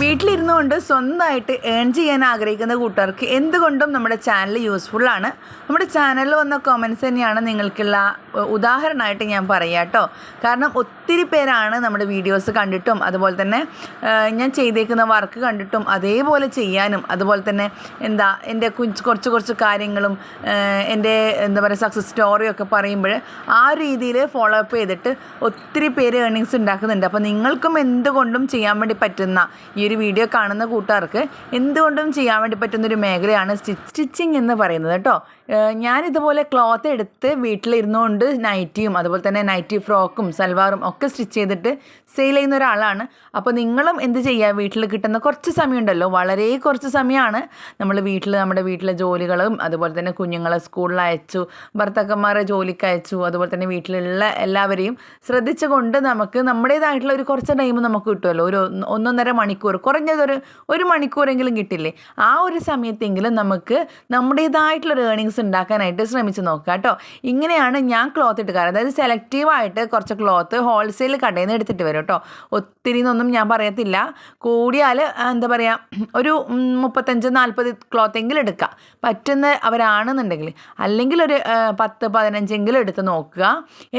കൊണ്ട് സ്വന്തമായിട്ട് ഏൺ ചെയ്യാൻ ആഗ്രഹിക്കുന്ന കൂട്ടുകാർക്ക് എന്തുകൊണ്ടും നമ്മുടെ ചാനൽ യൂസ്ഫുള്ളാണ് നമ്മുടെ ചാനലിൽ വന്ന കോമൻസ് തന്നെയാണ് നിങ്ങൾക്കുള്ള ഉദാഹരണമായിട്ട് ഞാൻ പറയാം കേട്ടോ കാരണം ഒത്തിരി പേരാണ് നമ്മുടെ വീഡിയോസ് കണ്ടിട്ടും അതുപോലെ തന്നെ ഞാൻ ചെയ്തേക്കുന്ന വർക്ക് കണ്ടിട്ടും അതേപോലെ ചെയ്യാനും അതുപോലെ തന്നെ എന്താ എന്റെ കുറച്ച് കുറച്ച് കാര്യങ്ങളും എന്റെ എന്താ പറയുക സക്സസ് സ്റ്റോറിയൊക്കെ പറയുമ്പോൾ ആ രീതിയിൽ ഫോളോ അപ്പ് ചെയ്തിട്ട് ഒത്തിരി പേര് ഏർണിങ്സ് ഉണ്ടാക്കുന്നുണ്ട്. അപ്പോൾ നിങ്ങൾക്കും എന്തുകൊണ്ടും ചെയ്യാൻ വേണ്ടി പറ്റുന്ന ഈ ഒരു വീഡിയോ കാണുന്ന കൂട്ടുകാർക്ക് എന്തുകൊണ്ടും ചെയ്യാൻ വേണ്ടി പറ്റുന്ന ഒരു മേഖലയാണ് സ്റ്റിച്ചിങ് എന്ന് പറയുന്നത് കേട്ടോ. ഞാൻ ഇതുപോലെ ക്ലോത്ത് എടുത്ത് വീട്ടിലിരുന്നുകൊണ്ട് നൈറ്റിയും അതുപോലെ തന്നെ നൈറ്റി ഫ്രോക്കും സൽവാറും ഒക്കെ സ്റ്റിച്ച് ചെയ്തിട്ട് സെയിൽ ചെയ്യുന്ന ഒരാളാണ്. അപ്പോൾ നിങ്ങളും എന്ത് ചെയ്യുക? വീട്ടിൽ കിട്ടുന്ന കുറച്ച് സമയമുണ്ടല്ലോ. വളരെ കുറച്ച് സമയമാണ്. നമ്മൾ വീട്ടിൽ നമ്മുടെ വീട്ടിലെ ജോലികളും അതുപോലെ തന്നെ കുഞ്ഞുങ്ങളെ സ്കൂളിൽ അയച്ചു ഭർത്താക്കന്മാരെ ജോലിക്ക് അയച്ചു അതുപോലെ തന്നെ വീട്ടിലുള്ള എല്ലാവരെയും ശ്രദ്ധിച്ചുകൊണ്ട് നമുക്ക് നമ്മുടേതായിട്ടുള്ള ഒരു കുറച്ച് ടൈം നമുക്ക് കിട്ടുമല്ലോ. ഒരു ഒന്ന് ഒന്നൊന്നര മണിക്കൂർ കുറഞ്ഞതൊരു ഒരു മണിക്കൂറെങ്കിലും കിട്ടില്ലേ? ആ ഒരു സമയത്തെങ്കിലും നമുക്ക് നമ്മുടേതായിട്ടുള്ളൊരു ഏണിങ്സ് ഉണ്ടാക്കാനായിട്ട് ശ്രമിച്ച് നോക്കുക കേട്ടോ. ഇങ്ങനെയാണ് ഞാൻ ക്ലോത്ത് എടുക്കാറ് അതായത് സെലക്റ്റീവായിട്ട് കുറച്ച് ക്ലോത്ത് ഹോൾസെയിൽ കടയിൽ നിന്ന് എടുത്തിട്ട് വരും കേട്ടോ. ഒത്തിരി എന്നൊന്നും ഞാൻ പറയത്തില്ല. കൂടിയാൽ എന്താ പറയുക ഒരു മുപ്പത്തഞ്ച് നാൽപ്പത് ക്ലോത്തെങ്കിലും എടുക്കുക പറ്റുന്ന അവരാണെന്നുണ്ടെങ്കിൽ. അല്ലെങ്കിൽ ഒരു പത്ത് പതിനഞ്ചെങ്കിലും എടുത്ത് നോക്കുക.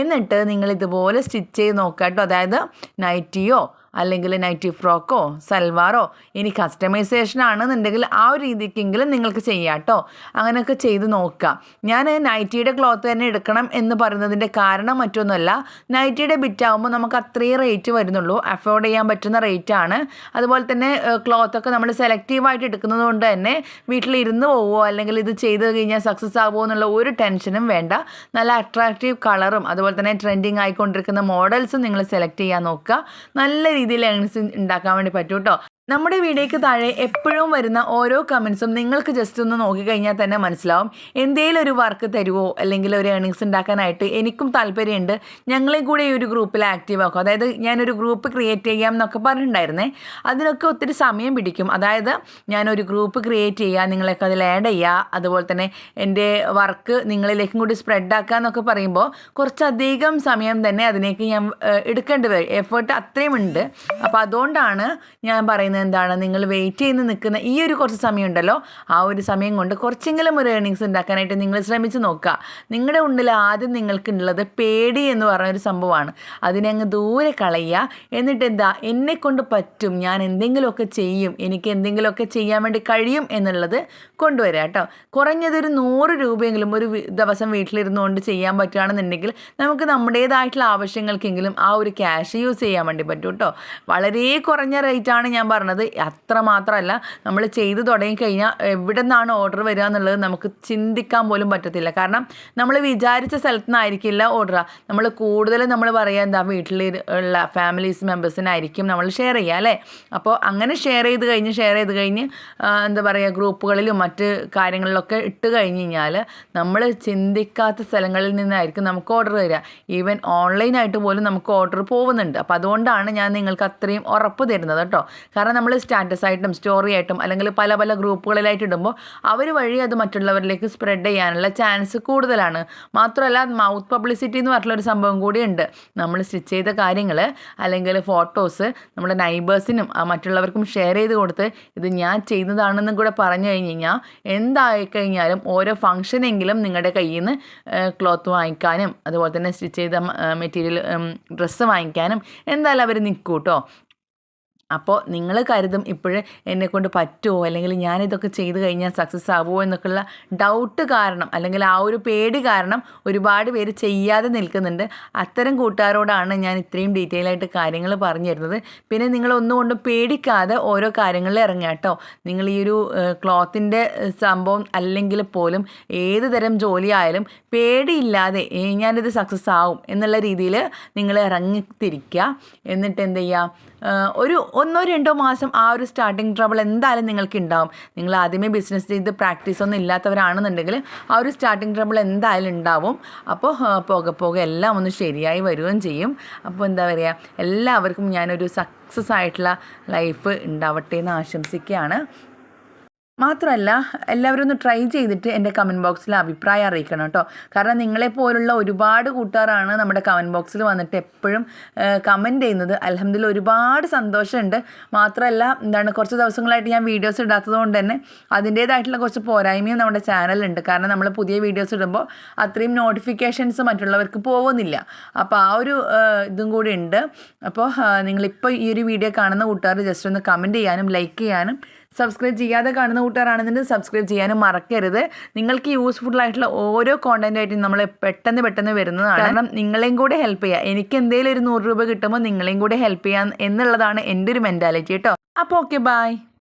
എന്നിട്ട് നിങ്ങൾ ഇതുപോലെ സ്റ്റിച്ച് ചെയ്ത് നോക്കുക കേട്ടോ. അതായത് നൈറ്റിയോ അല്ലെങ്കിൽ നൈറ്റി ഫ്രോക്കോ സൽവാറോ ഇനി കസ്റ്റമൈസേഷൻ ആണെന്നുണ്ടെങ്കിൽ ആ ഒരു രീതിക്കെങ്കിലും നിങ്ങൾക്ക് ചെയ്യാം കേട്ടോ അങ്ങനെയൊക്കെ ചെയ്ത് നോക്കുക. ഞാൻ നൈറ്റിയുടെ ക്ലോത്ത് തന്നെ എടുക്കണം എന്ന് പറയുന്നതിന്റെ കാരണം മറ്റൊന്നുമല്ല. നൈറ്റിയുടെ ബിറ്റ് ആകുമ്പോൾ നമുക്ക് അത്രയും റേറ്റ് വരുന്നുള്ളൂ. അഫോർഡ് ചെയ്യാൻ പറ്റുന്ന റേറ്റ് ആണ്. അതുപോലെ തന്നെ ക്ലോത്തൊക്കെ നമ്മൾ സെലക്റ്റീവായിട്ട് എടുക്കുന്നത് കൊണ്ട് തന്നെ വീട്ടിലിരുന്ന് പോവുമോ പോവോ അല്ലെങ്കിൽ ഇത് ചെയ്ത് കഴിഞ്ഞാൽ സക്സസ് ആകുമോ എന്നുള്ള ഒരു ടെൻഷനും വേണ്ട. നല്ല അട്രാക്റ്റീവ് കളറും അതുപോലെ തന്നെ ട്രെൻഡിങ് ആയിക്കൊണ്ടിരിക്കുന്ന മോഡൽസും നിങ്ങൾ സെലക്ട് ചെയ്യാൻ നോക്കുക. നല്ല രീതിയിൽ ഏണിങ്സ് ഉണ്ടാക്കാൻ വേണ്ടി പറ്റും കേട്ടോ നമ്മുടെ വീഡിയോയ്ക്ക് താഴെ എപ്പോഴും വരുന്ന ഓരോ കമൻസും നിങ്ങൾക്ക് ജസ്റ്റ് ഒന്ന് നോക്കിക്കഴിഞ്ഞാൽ തന്നെ മനസ്സിലാവും. എന്തെങ്കിലും ഒരു വർക്ക് തരുവോ? അല്ലെങ്കിൽ ഒരു ഏണിങ്സ് ഉണ്ടാക്കാനായിട്ട് എനിക്കും താല്പര്യമുണ്ട്. ഞങ്ങളെയും കൂടെ ഈ ഒരു ഗ്രൂപ്പിൽ ആക്റ്റീവ് ആക്കും. അതായത് ഞാനൊരു ഗ്രൂപ്പ് ക്രിയേറ്റ് ചെയ്യാം എന്നൊക്കെ പറഞ്ഞിട്ടുണ്ടായിരുന്നേ. അതിനൊക്കെ ഒത്തിരി സമയം പിടിക്കും. അതായത് ഞാനൊരു ഗ്രൂപ്പ് ക്രിയേറ്റ് ചെയ്യുക നിങ്ങളെയൊക്കെ അതിൽ ആഡ് ചെയ്യുക അതുപോലെ തന്നെ എന്റെ വർക്ക് നിങ്ങളിലേക്കും കൂടി സ്പ്രെഡ് ആക്കുക എന്നൊക്കെ പറയുമ്പോൾ കുറച്ചധികം സമയം തന്നെ അതിനേക്ക് ഞാൻ എടുക്കേണ്ടി വരും. എഫേർട്ട് അത്രയും ഉണ്ട്. അപ്പോൾ അതുകൊണ്ടാണ് ഞാൻ പറയുന്നത് എന്താണ്? നിങ്ങൾ വെയിറ്റ് ചെയ്ത് നിൽക്കുന്ന ഈ ഒരു കുറച്ച് സമയം ഉണ്ടല്ലോ ആ ഒരു സമയം കൊണ്ട് കുറച്ചെങ്കിലും ഒരു ഏർണിങ്സ് ഉണ്ടാക്കാനായിട്ട് നിങ്ങൾ ശ്രമിച്ച് നോക്കുക. നിങ്ങളുടെ ഉള്ളിൽ ആദ്യം നിങ്ങൾക്കുള്ളത് പേടി എന്ന് ഒരു സംഭവമാണ്. അതിനെ അങ്ങ് ദൂരെ കളയുക. എന്നിട്ട് എന്താ? എന്നെ കൊണ്ട് പറ്റും. ഞാൻ എന്തെങ്കിലുമൊക്കെ ചെയ്യും. എനിക്ക് എന്തെങ്കിലുമൊക്കെ ചെയ്യാൻ വേണ്ടി കഴിയും എന്നുള്ളത് കൊണ്ടുവരിക കേട്ടോ. കുറഞ്ഞതൊരു നൂറ് രൂപയെങ്കിലും ഒരു ദിവസം വീട്ടിലിരുന്നുകൊണ്ട് ചെയ്യാൻ പറ്റുകയാണെന്നുണ്ടെങ്കിൽ നമുക്ക് നമ്മുടേതായിട്ടുള്ള ആവശ്യങ്ങൾക്കെങ്കിലും ആ ഒരു ക്യാഷ് യൂസ് ചെയ്യാൻ വേണ്ടി പറ്റും കേട്ടോ. വളരെ കുറഞ്ഞ റേറ്റാണ് ഞാൻ പറഞ്ഞത് അത്ര മാത്രമല്ല നമ്മൾ ചെയ്ത് തുടങ്ങിക്കഴിഞ്ഞാൽ എവിടെ നിന്നാണ് ഓർഡർ വരിക എന്നുള്ളത് നമുക്ക് ചിന്തിക്കാൻ പോലും പറ്റത്തില്ല. കാരണം നമ്മൾ വിചാരിച്ച സ്ഥലത്തു നിന്നായിരിക്കില്ല ഓർഡർ. നമ്മൾ കൂടുതലും നമ്മൾ പറയുക എന്താ വീട്ടിൽ ഉള്ള ഫാമിലീസ് മെമ്പേഴ്സിനായിരിക്കും നമ്മൾ ഷെയർ ചെയ്യുക അല്ലേ? അപ്പോൾ അങ്ങനെ ഷെയർ ചെയ്ത് കഴിഞ്ഞ് ഷെയർ ചെയ്ത് കഴിഞ്ഞ് എന്താ പറയുക ഗ്രൂപ്പുകളിലും മറ്റ് കാര്യങ്ങളിലൊക്കെ ഇട്ട് കഴിഞ്ഞ് കഴിഞ്ഞാൽ നമ്മൾ ചിന്തിക്കാത്ത സ്ഥലങ്ങളിൽ നിന്നായിരിക്കും നമുക്ക് ഓർഡർ വരിക. ഈവൻ ഓൺലൈനായിട്ട് പോലും നമുക്ക് ഓർഡർ പോകുന്നുണ്ട്. അപ്പോൾ അതുകൊണ്ടാണ് ഞാൻ നിങ്ങൾക്ക് അത്രയും ഉറപ്പ് തരുന്നത് കേട്ടോ. കാരണം നമ്മൾ സ്റ്റാറ്റസ് ആയിട്ടും സ്റ്റോറി ആയിട്ടും അല്ലെങ്കിൽ പല പല ഗ്രൂപ്പുകളിലായിട്ട് ഇടുമ്പോൾ അവർ വഴി അത് മറ്റുള്ളവരിലേക്ക് സ്പ്രെഡ് ചെയ്യാനുള്ള ചാൻസ് കൂടുതലാണ്. മാത്രമല്ല മൗത്ത് പബ്ലിസിറ്റി എന്ന് പറഞ്ഞിട്ടുള്ള ഒരു സംഭവം കൂടിയുണ്ട് നമ്മൾ സ്റ്റിച്ച് ചെയ്ത കാര്യങ്ങൾ അല്ലെങ്കിൽ ഫോട്ടോസ് നമ്മുടെ നൈബേഴ്സിനും മറ്റുള്ളവർക്കും ഷെയർ ചെയ്ത് കൊടുത്ത് ഇത് ഞാൻ ചെയ്യുന്നതാണെന്നും കൂടെ പറഞ്ഞു കഴിഞ്ഞ് കഴിഞ്ഞാൽ എന്തായി കഴിഞ്ഞാലും ഓരോ ഫംഗ്ഷനെങ്കിലും നിങ്ങളുടെ കയ്യിൽ നിന്ന് ക്ലോത്ത് വാങ്ങിക്കാനും അതുപോലെ തന്നെ സ്റ്റിച്ച് ചെയ്ത മെറ്റീരിയൽ ഡ്രസ്സ് വാങ്ങിക്കാനും എന്തായാലും അവർ നിൽക്കും കേട്ടോ അപ്പോൾ നിങ്ങൾ കരുതും ഇപ്പോഴേ എന്നെക്കൊണ്ട് പറ്റുമോ അല്ലെങ്കിൽ ഞാനിതൊക്കെ ചെയ്ത് കഴിഞ്ഞാൽ സക്സസ് ആവുമോ എന്നൊക്കെയുള്ള ഡൗട്ട് കാരണം അല്ലെങ്കിൽ ആ ഒരു പേടി കാരണം ഒരുപാട് പേര് ചെയ്യാതെ നിൽക്കുന്നുണ്ട്. അത്തരം കൂട്ടുകാരോടാണ് ഞാൻ ഇത്രയും ഡീറ്റെയിൽ ആയിട്ട് കാര്യങ്ങൾ പറഞ്ഞു തരുന്നത്. പിന്നെ നിങ്ങൾ ഒന്നുകൊണ്ടും പേടിക്കാതെ ഓരോ കാര്യങ്ങളിൽ ഇറങ്ങുക കേട്ടോ. നിങ്ങൾ ഈ ഒരു ക്ലോത്തിന്റെ സംഭവം അല്ലെങ്കിൽ പോലും ഏത് തരം ജോലിയായാലും പേടിയില്ലാതെ "ഏ, ഞാനിത് സക്സസ് ആവും എന്നുള്ള രീതിയിൽ നിങ്ങൾ ഇറങ്ങിത്തിരിക്കുക. എന്നിട്ട് എന്ത് ചെയ്യുക? ഒരു ഒന്നോ രണ്ടോ മാസം ആ ഒരു സ്റ്റാർട്ടിങ് ട്രബിൾ എന്തായാലും നിങ്ങൾക്ക് ഉണ്ടാവും നിങ്ങൾ ആദ്യമേ ബിസിനസ് ചെയ്ത് പ്രാക്ടീസ് ഒന്നും ഇല്ലാത്തവരാണെന്നുണ്ടെങ്കിൽ ആ ഒരു സ്റ്റാർട്ടിങ് ട്രബിൾ എന്തായാലും ഉണ്ടാവും. അപ്പോൾ പുക പോകെ എല്ലാം ഒന്ന് ശരിയായി വരികയും ചെയ്യും. അപ്പോൾ എന്താ പറയുക എല്ലാവർക്കും ഞാനൊരു സക്സസ് ആയിട്ടുള്ള ലൈഫ് ഉണ്ടാവട്ടെ എന്ന് ആശംസിക്കുകയാണ്. മാത്രമല്ല എല്ലാവരും ഒന്ന് ട്രൈ ചെയ്തിട്ട് എന്റെ കമന്റ് ബോക്സിൽ അഭിപ്രായം അറിയിക്കണം കേട്ടോ. കാരണം നിങ്ങളെപ്പോലുള്ള ഒരുപാട് കൂട്ടുകാരാണ് നമ്മുടെ കമന്റ് ബോക്സിൽ വന്നിട്ട് എപ്പോഴും കമന്റ് ചെയ്യുന്നത്. അലഹമ്മദില്ല ഒരുപാട് സന്തോഷമുണ്ട്. മാത്രമല്ല എന്താണ് കുറച്ച് ദിവസങ്ങളായിട്ട് ഞാൻ വീഡിയോസ് ഇടാത്തത് കൊണ്ട് തന്നെ അതിന്റേതായിട്ടുള്ള കുറച്ച് പോരായ്മയും നമ്മുടെ ചാനലുണ്ട് കാരണം നമ്മൾ പുതിയ വീഡിയോസ് ഇടുമ്പോൾ അത്രയും നോട്ടിഫിക്കേഷൻസ് മറ്റുള്ളവർക്ക് പോകുന്നില്ല അപ്പോൾ ആ ഒരു ഇതും കൂടി ഉണ്ട്. അപ്പോൾ നിങ്ങളിപ്പോൾ ഈ ഒരു വീഡിയോ കാണുന്ന കൂട്ടുകാർ ജസ്റ്റ് ഒന്ന് കമന്റ് ചെയ്യാനും ലൈക്ക് ചെയ്യാനും സബ്സ്ക്രൈബ് ചെയ്യാതെ കാണുന്ന കൂട്ടുകാരാണെന്നുണ്ടെങ്കിൽ സബ്സ്ക്രൈബ് ചെയ്യാനും മറക്കരുത്. നിങ്ങൾക്ക് യൂസ്ഫുൾ ആയിട്ടുള്ള ഓരോ കോണ്ടന്റ് ആയിട്ടും നമ്മൾ പെട്ടെന്ന് പെട്ടെന്ന് വരുന്നതാണ്. കാരണം നിങ്ങളെയും കൂടെ ഹെൽപ്പ് ചെയ്യുക എനിക്ക് എന്തെങ്കിലും ഒരു നൂറ് രൂപ കിട്ടുമ്പോൾ നിങ്ങളെയും കൂടെ ഹെൽപ്പ് ചെയ്യാം എന്നുള്ളതാണ് എന്റെ ഒരു മെന്റാലിറ്റി കേട്ടോ അപ്പോൾ ഓക്കെ ബൈ